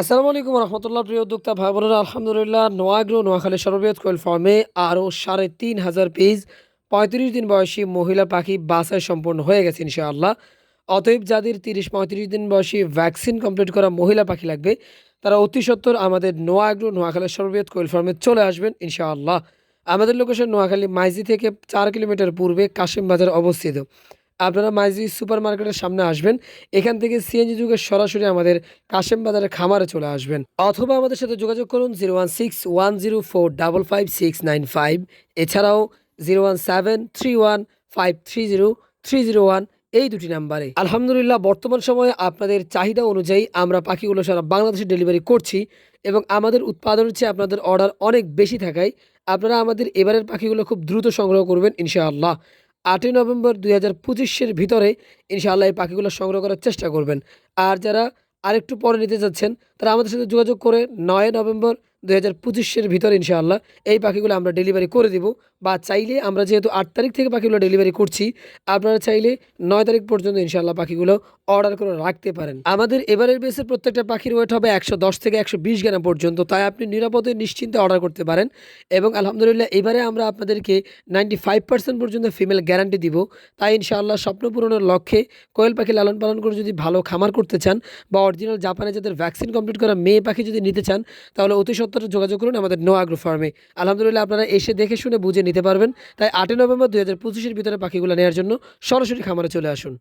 আসসালামু আলাইকুম রহমতুল্লাহ, প্রিয় উদ্যোক্তা ভাই বোনেরা আলহামদুলিল্লাহ, নোয়াগ্রো, নোয়াখালী সর্ববৃহৎ কোয়েল ফার্মে আরও সাড়ে তিন হাজার পিস, পঁয়ত্রিশ দিন বয়সী মহিলা পাখি বাসায় সম্পূর্ণ হয়ে গেছে ইনশাআল্লাহ। অতএব যাদের তিরিশ, পঁয়ত্রিশ দিন বয়সী ভ্যাকসিন কমপ্লিট করা মহিলা পাখি লাগবে, তারা অতি সত্বর আমাদের নোয়াগ্রো, নোয়াখালী সর্ববৃহৎ কোয়েল ফার্মে চলে আসবেন ইনশাআল্লাহ। আমাদের লোকেশন নোয়াখালী মাইজি থেকে চার কিলোমিটার পূর্বে কাশিম বাজার অবস্থিত। আপনারা মাইজি সুপার মার্কেটের সামনে আসবেন। এখান থেকে সিএনজি যুগের সরাসরি আমাদের কাশেম বাজারের খামারে চলে আসবেন। অথবা আমাদের সাথে যোগাযোগ করুন zero one six one zero four double five six nine five. এছাড়াও zero one seven three one five three zero three zero one এই দুটি নাম্বারে। আলহামদুলিল্লাহ, বর্তমান সময়ে আপনাদের চাহিদা অনুযায়ী আমরা পাখিগুলো সারা বাংলাদেশে ডেলিভারি করছি এবং আমাদের উৎপাদনের চেয়ে আপনাদের অর্ডার অনেক বেশি থাকায় আপনারা আমাদের এবারের পাখিগুলো খুব দ্রুত সংগ্রহ করবেন ইনশাআল্লাহ। আটই নভেম্বর দুই হাজার পঁচিশের ভিতরে ইনশাআল্লাহ এই পাখিগুলো সংগ্রহ করার চেষ্টা করবেন। আর যারা আরেকটু পরে নিতে যাচ্ছেন, তারা আমাদের সাথে যোগাযোগ করে নয় নভেম্বর দুই হাজার পঁচিশের ভিতরে ইনশাআল্লাহ এই পাখিগুলো আমরা ডেলিভারি করে দিব। বা চাইলে আমরা যেহেতু আট তারিখ থেকে পাখিগুলো ডেলিভারি করছি, আপনারা চাইলে নয় তারিখ পর্যন্ত ইনশাআল্লাহ পাখিগুলো অর্ডার করে রাখতে পারেন। আমাদের এবারের বেসে প্রত্যেকটা পাখির ওয়েট হবে একশো দশ থেকে একশো বিশ গ্রাম পর্যন্ত, তাই আপনি নিরাপদে নিশ্চিন্তে অর্ডার করতে পারেন। এবং আলহামদুলিল্লাহ এবারে আমরা আপনাদেরকে নাইনটি ফাইভ পার্সেন্ট পর্যন্ত ফিমেল গ্যারান্টি দিব। তাই ইনশাআল্লাহ স্বপ্ন পূরণের লক্ষ্যে কোয়েল পাখি লালন পালন করে যদি ভালো খামার করতে চান বা অরিজিনাল জাপানে যাদের ভ্যাকসিন কমপ্লিট করা মেয়ে পাখি যদি নিতে চান, তাহলে অতি সত্তরে যোগাযোগ করুন আমাদের নো আগ্রো ফার্মে আলহামদুলিল্লাহ আপনারা এসে দেখে শুনে বুঝে নিতে পারবেন। তাই আটই নভেম্বর দুই হাজার পঁচিশের ভিতরে পাখিগুলো নেওয়ার জন্য সরাসরি খামারে চলে আসুন।